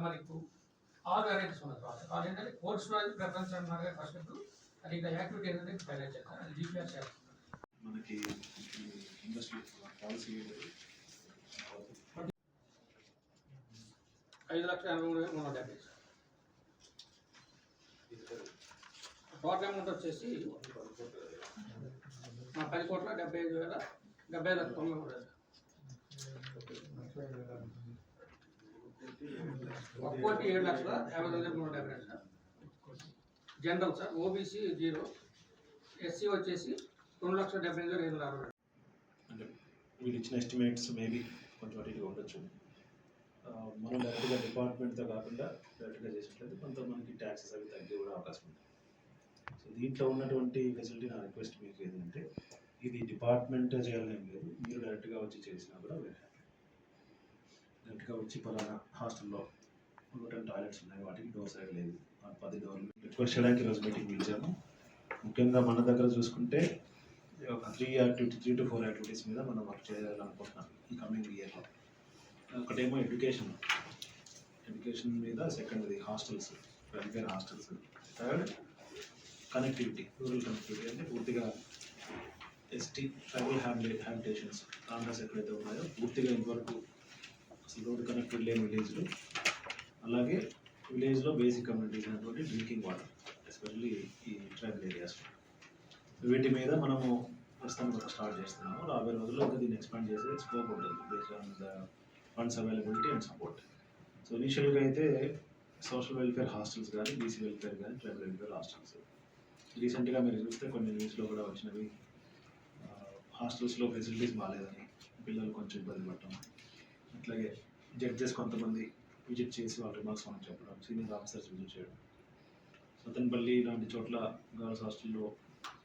ఉన్నాయి తర్వాత వాళ్ళు ఏంటంటే కోల్డ్ స్టోరేజ్ ప్రిఫరెన్స్ అంటున్నారు కదా ఫస్ట్ ఇప్పుడు అది ఇంకా యాక్టివిటీ ఏంటంటే ఫైనల్ చేస్తారు అది జీపీఆర్ చేస్తారు మనకి ఇండస్ట్రీ పాలసీ ఐదు లక్షల ఎనభై మూడు వేల మూడు వందల డెబ్బై సార్ టోటల్ అమౌంట్ వచ్చేసి పది కోట్ల డెబ్బై ఐదు వేల డెబ్బై ఐదు లక్షల తొంభై మూడు వేలు. ఒక కోటి ఏడు లక్షల యాభై తొమ్మిది మూడు డెబ్బై రెండు sir. General sir OBC zero SC వచ్చేసి రెండు లక్షల డెబ్బై ఎనిమిది వేల ఐదు వందల అరవై అంటే వీళ్ళు ఇచ్చిన ఎస్టిమేట్స్ మేబీ కొంచెం అటు ఉండొచ్చు. మనం డైరెక్ట్గా డిపార్ట్మెంట్తో కాకుండా డైరెక్ట్గా చేసినట్లయితే కొంత మనకి ట్యాక్సెస్ అవి తగ్గే కూడా అవకాశం ఉంది. సో దీంట్లో ఉన్నటువంటి ఫెసిలిటీ నా రిక్వెస్ట్ మీకు ఏంటంటే ఇది డిపార్ట్మెంట్ చేయాలని లేదు. మీరు డైరెక్ట్గా వచ్చి చేసినా కూడా వేరే డైరెక్ట్గా వచ్చి పలానా హాస్టల్లో ఒక టాయిలెట్స్ ఉన్నాయి. వాటికి డోర్స్ లేదు. పది డోర్లు రిక్వెస్ట్ చేయడానికి ఈరోజు మీటింగ్ పిలిచాము. ముఖ్యంగా మన దగ్గర చూసుకుంటే ఒక three activity three to four activities మీద మనం వర్క్ చేయాలనుకుంటున్నాం ఈ కమింగ్ ఇయర్లో ఒకటేమో ఎడ్యుకేషన్ ఎడ్యుకేషన్ మీద సెకండ్ది hostels welfare hostels third connectivity rural connectivity అంటే పూర్తిగా ఎస్టీ ట్రైబల్ హ్యాబిటేషన్స్ కాంగ్రెస్ ఎక్కడైతే ఉన్నాయో పూర్తిగా ఇంతవరకు రోడ్ కనెక్టెడ్ లేని విలేజ్లు. అలాగే విలేజ్లో బేసిక్ కమ్యూనిటీస్ అయినటువంటి డ్రింకింగ్ వాటర్ ఎస్పెషల్లీ ఈ ట్రైబల్ ఏరియాస్లో వీటి మీద మనము ప్రస్తుతం స్టార్ట్ చేస్తున్నాము. రాబోయే రోజుల్లో ఇంకా దీన్ని ఎక్స్పాండ్ చేసే స్కోప్ ఉంటుంది. Based on the funds availability and support. So ఇనిషియల్గా అయితే సోషల్ వెల్ఫేర్ హాస్టల్స్ కానీ బీసీ వెల్ఫేర్ కానీ ట్రైబల్ వెల్ఫేర్ హాస్టల్స్. రీసెంట్గా మీరు చూస్తే కొన్ని న్యూస్లో కూడా వచ్చినవి. హాస్టల్స్లో ఫెసిలిటీస్ బాగాలేదని పిల్లలు కొంచెం ఇబ్బంది పడటం. అట్లాగే జడ్జెస్ కొంతమంది విజిట్ చేసి వాళ్ళ రిమార్క్స్ మనం చెప్పడం సీనియర్ ఆఫీసర్స్ విజిట్ చేయడం. సతన్పల్లి ఇలాంటి చోట్ల గర్ల్స్ హాస్టల్లో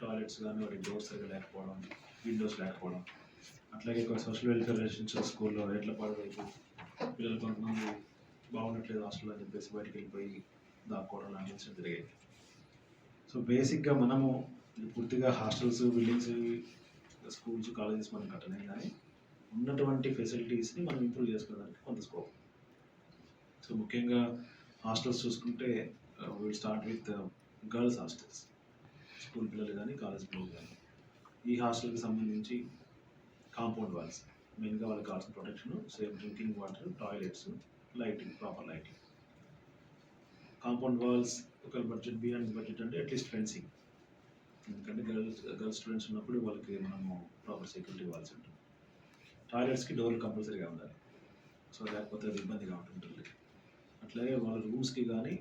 టాయిలెట్స్ కానీ వాటి డోర్స్ సరిగ్గా లేకపోవడం విండోస్ లేకపోవడం. అట్లాగే కొన్ని సోషల్ వెల్ఫేర్ రిలేషన్షిప్ స్కూల్లో ఎడ్లపాడు వైపు పిల్లలు కొంతమంది బాగుండట్లేదు హాస్టల్ అని చెప్పేసి బయటికి వెళ్ళిపోయి దాక్కోవడం లాంటి జరిగాయి. సో బేసిక్గా మనము పూర్తిగా హాస్టల్స్ బిల్డింగ్స్ స్కూల్స్ కాలేజెస్ మనం కట్టలేం కానీ ఉన్నటువంటి ఫెసిలిటీస్ని మనం ఇంప్రూవ్ చేసుకోవడానికి కొంత స్కోప్ సో ముఖ్యంగా హాస్టల్స్ చూసుకుంటే will start with girls hostels school పిల్లలు కానీ కాలేజ్ పిల్లలు కానీ ఈ హాస్టల్కి సంబంధించి కాంపౌండ్ వాల్స్ మెయిన్గా వాళ్ళకి కావాల్సిన protection same drinking water toilets lighting proper lighting compound walls ఒక బడ్జెట్ బియాండ్ బడ్జెట్ అంటే అట్లీస్ట్ ఫెన్సింగ్ ఎందుకంటే గర్ల్స్ గర్ల్స్ స్టూడెంట్స్ ఉన్నప్పుడు వాళ్ళకి మనము ప్రాపర్ సెక్యూరిటీ ఇవ్వాల్సి ఉంటుంది టాయిలెట్స్కి డోర్లు కంపల్సరీగా ఉండాలి. సో లేకపోతే అది ఇబ్బందిగా ఉంటుంటుంది. అట్లాగే వాళ్ళ రూమ్స్కి కానీ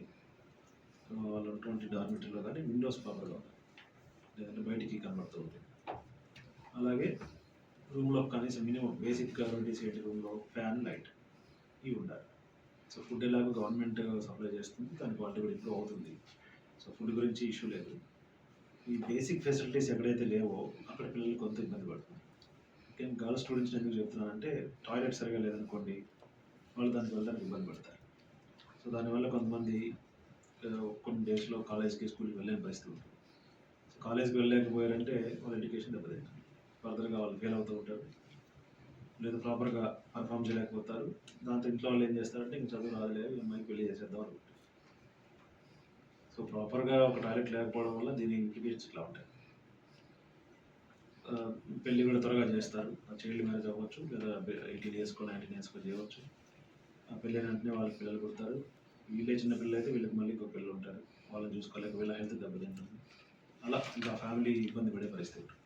వాళ్ళు ఉన్నటువంటి డార్మిటరీలో కానీ విండోస్ ప్రాపర్గా ఉండాలి. లేదంటే బయటికి కనబడుతూ ఉంటుంది అలాగే రూమ్లో కనీసం మినిమం బేసిక్ రెడీస్ సేట్ రూమ్లో ఫ్యాన్ లైట్ ఇవి ఉండాలి. సో ఫుడ్ ఎలాగో గవర్నమెంట్ సప్లై చేస్తుంది దాని క్వాలిటీ కూడా ఇంప్రూవ్ అవుతుంది. సో ఫుడ్ గురించి ఇష్యూ లేదు. ఈ బేసిక్ ఫెసిలిటీస్ ఎక్కడైతే లేవో అక్కడ పిల్లలు కొంత ఇబ్బంది పడుతుంది ముఖ్యంగా గర్ల్స్ స్టూడెంట్స్ ఎందుకు చెప్తున్నానంటే టాయిలెట్ సరిగా లేదనుకోండి వాళ్ళు దానికి వెళ్ళడానికి ఇబ్బంది పడతారు. సో దానివల్ల కొంతమంది కొన్ని డేస్లో కాలేజ్కి స్కూల్కి వెళ్ళలేని పరిస్థితి ఉంటుంది. సో కాలేజ్కి వెళ్ళలేకపోయారంటే వాళ్ళ ఎడ్యుకేషన్ దెబ్బతింటుంది. ఫర్దర్గా వాళ్ళు ఫెయిల్ అవుతూ ఉంటారు. లేదా ప్రాపర్గా పర్ఫామ్ చేయలేకపోతారు. దాంతో ఇంట్లో వాళ్ళు ఏం చేస్తారంటే ఇంక చదువు రాదులే అమ్మాయికి పెళ్ళి చేసేద్దాం అనుకుంటారు. సో ప్రాపర్గా ఒక టాయిలెట్ లేకపోవడం వల్ల దీని ఇంప్లికేషన్స్ ఇట్లా ఉంటాయి. పెళ్ళి కూడా త్వరగా చేస్తారు. చైల్డ్ మ్యారేజ్ అవ్వచ్చు లేదా ఎయిటీన్ ఇయర్స్కో నైన్టీన్ ఇయర్స్కో చేయవచ్చు. ఆ పెళ్ళి వెంటనే వాళ్ళకి పిల్లలు పుడతారు. వీళ్ళే చిన్న పిల్లలు అయితే వీళ్ళకి మళ్ళీ ఇంకో పిల్లలు ఉంటారు. వాళ్ళని చూసుకోలేక వీళ్ళ హెల్త్ దెబ్బతింటుంది. అలా ఇంకా ఫ్యామిలీ ఇబ్బంది పడే పరిస్థితి ఉంటుంది.